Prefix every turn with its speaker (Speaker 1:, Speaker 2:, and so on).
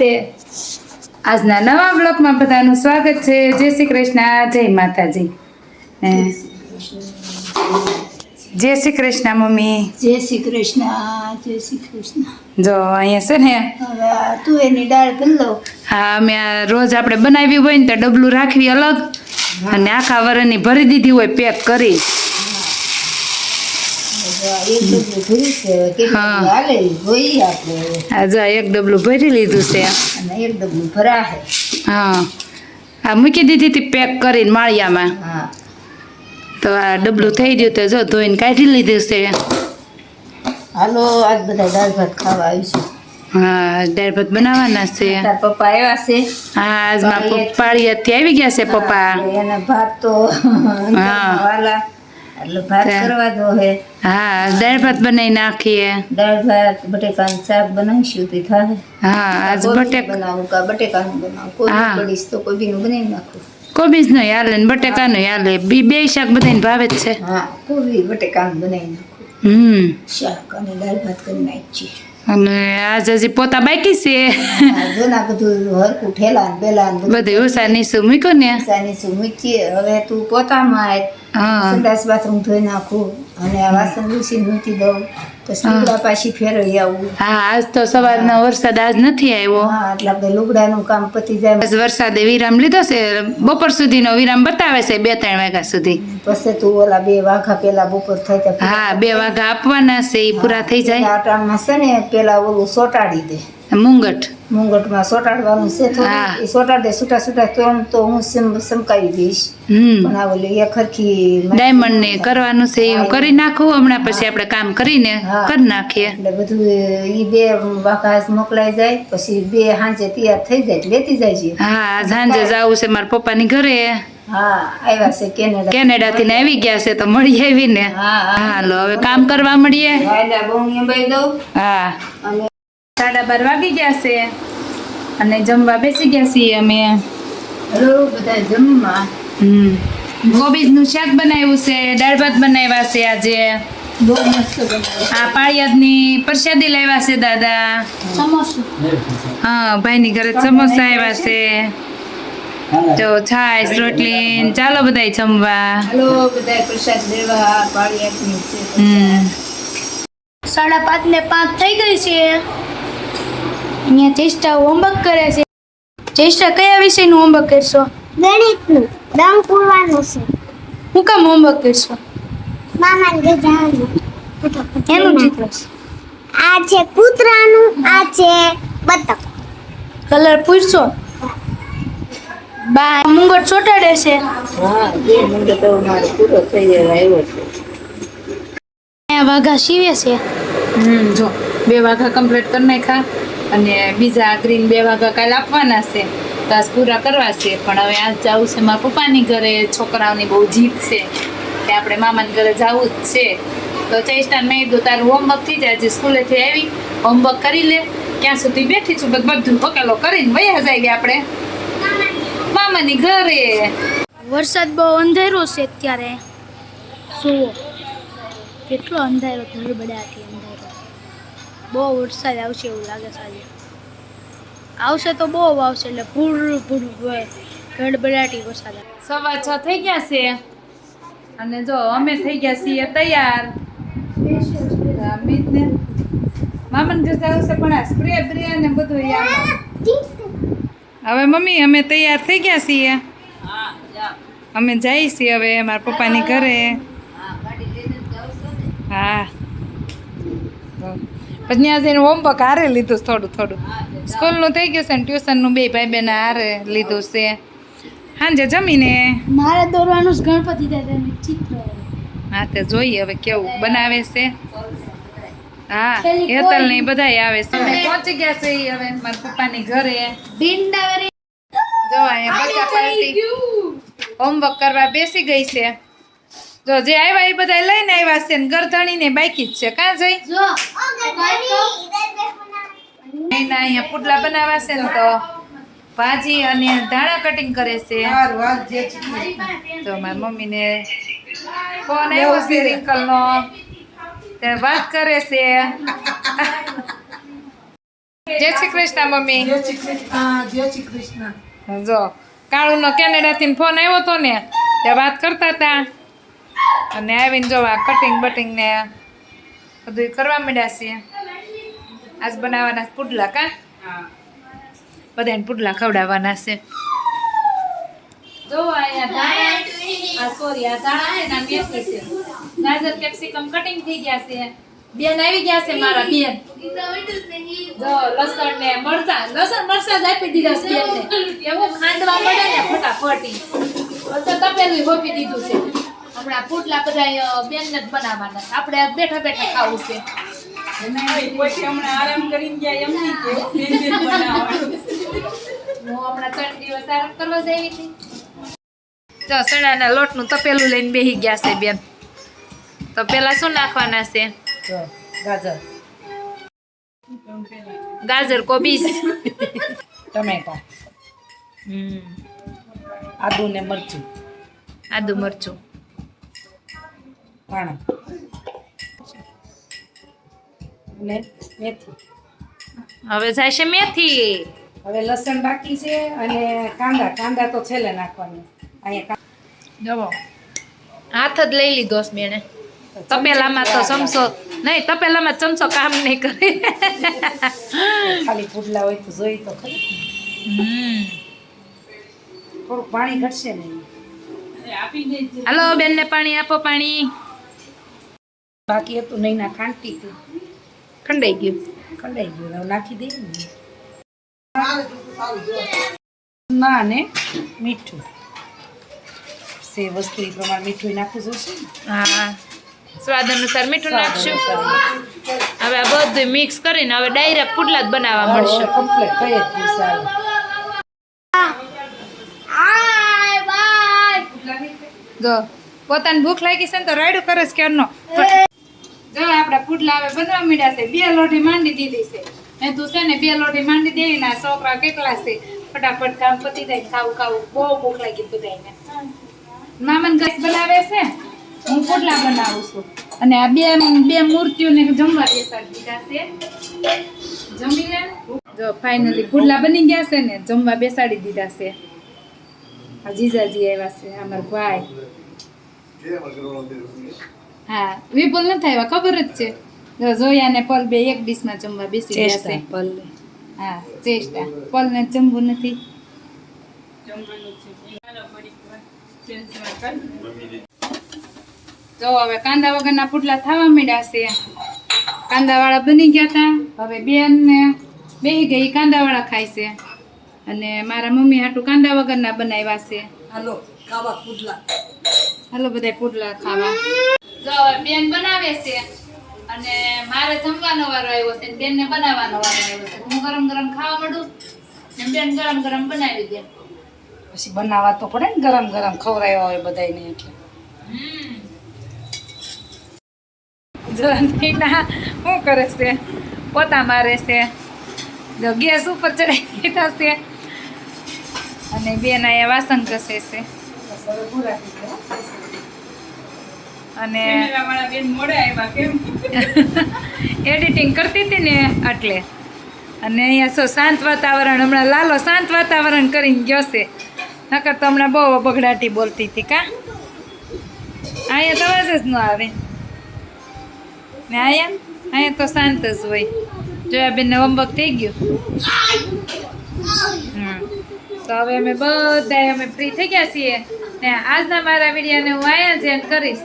Speaker 1: છે. આજના નવા બ્લોકમાં બધાનું સ્વાગત છે. જય શ્રી કૃષ્ણ. જય માતાજી. જય શ્રી કૃષ્ણ મમ્મી.
Speaker 2: જય શ્રી કૃષ્ણ. જય શ્રી કૃષ્ણ.
Speaker 1: જો અહીંયા છે ને.
Speaker 2: તું એની દાળ કરી લો.
Speaker 1: હા અમે આ રોજ આપણે બનાવી હોય ને તો ડબલું રાખવી અલગ અને આખા વરની ભરી દીધી હોય પેક કરી
Speaker 2: હવે આ એક ડબલું ભર્યું છે હવે કેટલું
Speaker 1: હા. એક ડબલું ભરી લીધું છે.
Speaker 2: એક ડબલું ભરાશે
Speaker 1: હા. આ મૂકી દીધી હતી પેક કરીને માળિયામાં.
Speaker 2: હા.
Speaker 1: તો આ ડબલું થઈ ગયું તો જો ધોઈને કાઢી લીધું છે.
Speaker 2: હાલો આજ બધા દાળ ભાત ખાવા આવીશું.
Speaker 1: હા દાળ ભાત બનાવવાના છે.
Speaker 2: પપ્પા આવ્યા છે.
Speaker 1: હા આજ મારા પાળિયાથી આવી ગયા છે પપ્પા.
Speaker 2: એના ભાત તો
Speaker 1: હા.
Speaker 2: એટલે ભાત. કરવા દો હે.
Speaker 1: હા દાળ ભાત બનાવી નાખીએ.
Speaker 2: દાળ ભાત બટેકાનું શાક બનાવીશું તે થાય
Speaker 1: હા આજ બટેક
Speaker 2: બનાવું કા બટેકાનું બનાવું? કોઈ. પડીશ તો કોબીનું બનાવી નાખું.
Speaker 1: કોબીજ નો હાલે ને બટેકાનો હાલે. બી બે શાક બધાને ભાવે જ છે.
Speaker 2: હા કોબી બટેકાનું બનાવી નાખું.
Speaker 1: હમ.
Speaker 2: શાક અને દાળ ભાત કરી નાખીએ.
Speaker 1: અને આજ હજી પોતા બાકી છે.
Speaker 2: હા, બધું હરકું ઠેલા ને બેલા ને બધું
Speaker 1: બધું ઉષા નીસું ને?
Speaker 2: સાની શું મૂકીએ? હવે તું પોતામાં આય.
Speaker 1: હા.
Speaker 2: સંડાસ બાથરૂમ ધોઈ નાખું. અને આ વાસણ લૂસી મૂકી દઉં તો લુગડા પાછી ફેરવી આવું.
Speaker 1: હા આજ તો સવારનો વરસાદ આજ નથી આવ્યો.
Speaker 2: હા એટલે આપણે લુગડાનું કામ પતી જાય.
Speaker 1: બસ વરસાદે વિરામ લીધો છે બપોર સુધીનો વિરામ બતાવે છે બે ત્રણ વાગ્યા સુધી.
Speaker 2: પછી તું ઓલા બે વાઘા પેલા બપોર થાય ત્યાં
Speaker 1: હા બે વાઘા આપવાના છે એ પૂરા થઈ જાય.
Speaker 2: આટાણમાં છે ને પેલા ઓલું સોટાડી દે.
Speaker 1: મુંગટ.
Speaker 2: મુંગટમાં સોટાડવાનું છે. થોડું. એ સોટાડે છૂટા છૂટા તો એમ તો હું સમ- સમકાવી દઈશ. પણ આ ઓલી એક ખરખી
Speaker 1: ડાયમંડ ને કરવાનું છે એ હું કરી નાખું હમણાં પછી આપણે કામ કરીને. કરી નાખીએ.
Speaker 2: એટલે બધું ઈ બે વાઘાસ મોકલાઈ જાય પછી બે હાંજે તૈયાર થઈ જાય લેતી જાય છે.
Speaker 1: હા સાંજે જવું છે મારા પપ્પાની ઘરે.
Speaker 2: હા આવ્યા છે કેનેડા
Speaker 1: કેનેડા થી આવી ગયા છે તો મળી આવી ને
Speaker 2: હા હા.
Speaker 1: હાલો હવે કામ કરવા મળીએ. હા.
Speaker 2: અને
Speaker 1: સાડા બાર વાગી ગયા છે અને જમવા બેસી ગયા છીએ અમે.
Speaker 2: હલો બધા જમવા?
Speaker 1: હમ. ગોબીજનું શાક બનાવ્યું છે દાળ ભાત બનાવ્યા છે આજે.
Speaker 2: બહુ મસ્ત
Speaker 1: આ પાળિયાદની પ્રસાદી લાવ્યા છે દાદા.
Speaker 2: સમોસું.
Speaker 1: હા ભાઈની ઘરે સમોસા આવ્યા છે. તો છાશ રોટલી ચાલો બધાય જમવા.
Speaker 2: હલો બધા પ્રસાદ લેવા પાળિયાતની છે.
Speaker 3: સાડા પાંચ ને પાંચ થઈ ગઈ છે. અહીંયા ચેષ્ટા હોમવર્ક કરે છે. ચેષ્ટા કયા વિષયનું હોમવર્ક કરશો?
Speaker 4: ગણિતનું. દમ પૂરવાનું છે.
Speaker 3: હું કામ હોમવર્ક કરશો?
Speaker 4: મામાને ગજાનું
Speaker 3: એનું ચિત્ર
Speaker 4: આ છે કૂતરાનું આ છે બતક.
Speaker 3: કલર પૂછશો બા મુંગટ ચોટાડે છે.
Speaker 2: હા બે મુંગટ તો મારો પૂરો થઈ ગયો આવ્યો છે.
Speaker 3: વાઘા સીવે છે.
Speaker 1: હમ જો બે વાઘા કમ્પ્લીટ કરી નાખ્યા. અને બીજા ગ્રીન બે વાઘા કાલે આપવાના છે. તો આજ પૂરા કરવા છે. પણ હવે આજ જવું છે મારા પપ્પાની ઘરે. છોકરાઓની બહુ જીત છે કે આપણે મામાની ઘરે જવું જ છે. તો ચેસ્ટાન મેં કીધું, તારું હોમવર્ક થઈ જાય આજે સ્કૂલેથી આવી. હોમવર્ક કરી લે. ક્યાં સુધી બેઠી છું? બધું પકેલો કરીને વયા જાય આપણે? મામાની ઘરે.
Speaker 3: વરસાદ બહુ અંધેરો છે અત્યારે. જુઓ. કેટલો અંધારો ધડબડાટી અંધારો છે. બહુ વરસાદ આવશે એવું લાગે છે આવશે તો બહુ આવશે, એટલે ભૂર ભૂર ગડબડાટી વરસાદ.
Speaker 1: સવા છ થઈ ગયા છે. અને જો અમે થઈ ગયા છીએ તૈયાર. અમિતને મામાને આવશે જવું પણ આ સ્પ્રે બ્રે ને બધું હવે મમ્મી, અમે તૈયાર થઈ ગયા છીએ. અમે છીએ હવે મારા પપ્પાની ઘરે. હા. પછી ત્યાં જઈને હોમવર્ક હારે લીધું થોડું થોડું. સ્કૂલનું થઈ ગયું છે ને ટ્યુશનનું બે ભાઈ બેન હારે લીધું છે. સાંજે જમીને?
Speaker 3: મારે દોરવાનું છે ગણપતિ દાદાનું ચિત્ર.
Speaker 1: હા તે જોઈએ હવે કેવું બનાવે છે. હા હેતલ ને બધાય આવે છે. અમે પહોંચી ગયા છે હવે મારા પપ્પાની ઘરે.
Speaker 3: ભીંડાવરી
Speaker 1: જો અહીંયા બચ્ચા પાર્ટી હોમવર્ક કરવા બેસી ગઈ છે. જો જે આવ્યા એ બધા લઈને આવ્યા છે ને ગરધણી ને બાકી જ છે. કાં જઈ?
Speaker 3: જો
Speaker 1: એના અહીંયા પુડલા બનાવવા છે ને તો ભાજી અને ધાણા કટિંગ કરે છે. તો મારી મમ્મીને ફોન આવ્યો છે રિંકલ નો તે વાત કરે છે. જય શ્રી કૃષ્ણ મમ્મી. જો કાળુ નો કેનેડા થી ફોન આવ્યો તો ને તે વાત કરતા હતા. અને આવીને જો આ કટિંગ બટિંગ ને બધું કરવા માંડ્યા છે આજ બનાવવાના પુડલા કા? બધાને પુડલા ખવડાવવાના છે. જો અહીંયા ધાણા આ સોરી આ ધાણા છે ને મેથી છે. ગાજર કેપ્સિકમ કટિંગ થઈ ગયા છે. બેન આવી ગયા છે મારા બેન. જો લસણ ને મરચા લસણ મરચા જ આપી દીધા છે એવું ખાંડવા પડે ને ફટાફટી. પછી તપેલું હોપી દીધું છે. હમણાં પુડલા બધા બેન જ બનાવવાના. આપણે બેઠા બેઠા ખાવું છે. હું હમણાં ત્રણ દિવસ આરામ કરવા જઈ હતી. જો લોટનું તપેલું લઈને બેહી ગયા છે બેન. તો પેલા શું નાખવાના છે?
Speaker 5: ગાજર.
Speaker 1: ગાજર કોબીજ.
Speaker 5: ટમેટા.
Speaker 1: હમ.
Speaker 5: આદુ ને મરચું.
Speaker 1: આદુ મરચું.
Speaker 5: ધાણા અને મેથી.
Speaker 1: હવે જાય છે મેથી.
Speaker 5: હવે લસણ બાકી છે અને કાંદા. કાંદા તો છેલ્લે નાખવાના. અહીંયા
Speaker 1: જવો. હાથ જ લઈ લીધો છે બેને તપેલામાં તો ચમચો નહીં તપેલામાં ચમચો કામ નહીં કરે.
Speaker 5: ખાલી પુડલા હોય તો જોઈ તો ખરી.
Speaker 1: હમ.
Speaker 5: થોડુંક પાણી ઘટશે ને.
Speaker 1: હાલો બેનને પાણી આપો પાણી.
Speaker 5: બાકી હતું નહીં ના ખાંડતી હતી.
Speaker 1: ખંડાઈ ગયું.
Speaker 5: ખંડાઈ ગયું હવે નાખી દઈએ ને. ના ને મીઠું. સે વસ્તુ એ પ્રમાણે મીઠું નાખવું જોશે
Speaker 1: હા સ્વાદ અનુસાર મીઠું નાખશું. હવે આ બધું મિક્સ કરીને હવે ડાયરેક્ટ પુડલા જ બનાવવા મળશે.
Speaker 5: કમ્પ્લીટ થઈ જ સારું.
Speaker 1: જો પોતાની ભૂખ લાગી છે ને તો રાયડું કરે છે ક્યારનો જો આપણા પુડલા હવે બનવા મીડ્યા છે, બે લોઢી માંડી દીધી છે. મેં તું છે ને બે લોઢી માંડી દેવી ના છોકરા કેટલા છે? ફટાફટ કામ પતી જાય ખાવું ખાવું. બહુ ભૂખ લાગી બધાને મામન ગેસ બનાવે છે? હું પુડલા બનાવું છું. અને આ બે બે મૂર્તિઓને જમવા બેસાડી દીધા છે. જમી લે જો ફાઇનલી પુડલા બની ગયા છે ને, જમવા બેસાડી દીધા છે. આ જીજાજી આવ્યા છે, અમારા ભાઈ. હા વિપુલ નથી આવ્યા ખબર જ છે. જોયા ને પલ બે એક ડીશમાં જમવા બેસી ગયા છે.
Speaker 5: પલ
Speaker 1: હા ચેષ્ટા. પલ ને જમવું નથી. જો હવે કાંદા વગરના પુટલા થવા માંડ્યા છે. કાંદા વાળા બની ગયા હતા હવે બેન ને બેહી ગઈ કાંદા વાળા ખાય છે. અને મારા મમ્મી હાટું કાંદા વગરના બનાવ્યા છે.
Speaker 5: હાલો ખાવા પુડલા.
Speaker 1: હાલો બધા પુડલા ખાવા. જો હવે બેન બનાવે છે અને મારે જમવાનો વારો આવ્યો છે બેન ને બનાવવાનો વારો આવ્યો છે. હું ગરમ ગરમ ખાવા મળું ને બેન ગરમ ગરમ બનાવી દે.
Speaker 5: પછી બનાવવા તો પડે ને ગરમ ગરમ ખવરાવ્યા હોય બધાને એટલે.
Speaker 1: જો નીના શું કરે છે? પોતા મારે છે. જો ગેસ ઉપર ચડાવી દીધા છે. અને બેન અહીંયા વાસણ ઘસે છે. અને એડિટિંગ કરતી હતી ને એટલે અને અહીંયા શું શાંત વાતાવરણ હમણાં લાલો શાંત વાતાવરણ કરીને ગયો છે. નકર તો હમણાં બહુ બગડાટી બોલતી હતી કા? અહીંયા તો જ ન આવે. ને અહીંયા? અહીંયા તો શાંત જ હોય. જોયા બેનને હોમવર્ક થઈ ગયું? હમ. તો હવે અમે બધા અમે ફ્રી થઈ ગયા છીએ. ને આજના મારા વિડીયોને હું અહીંયા જ એન્ડ કરીશ.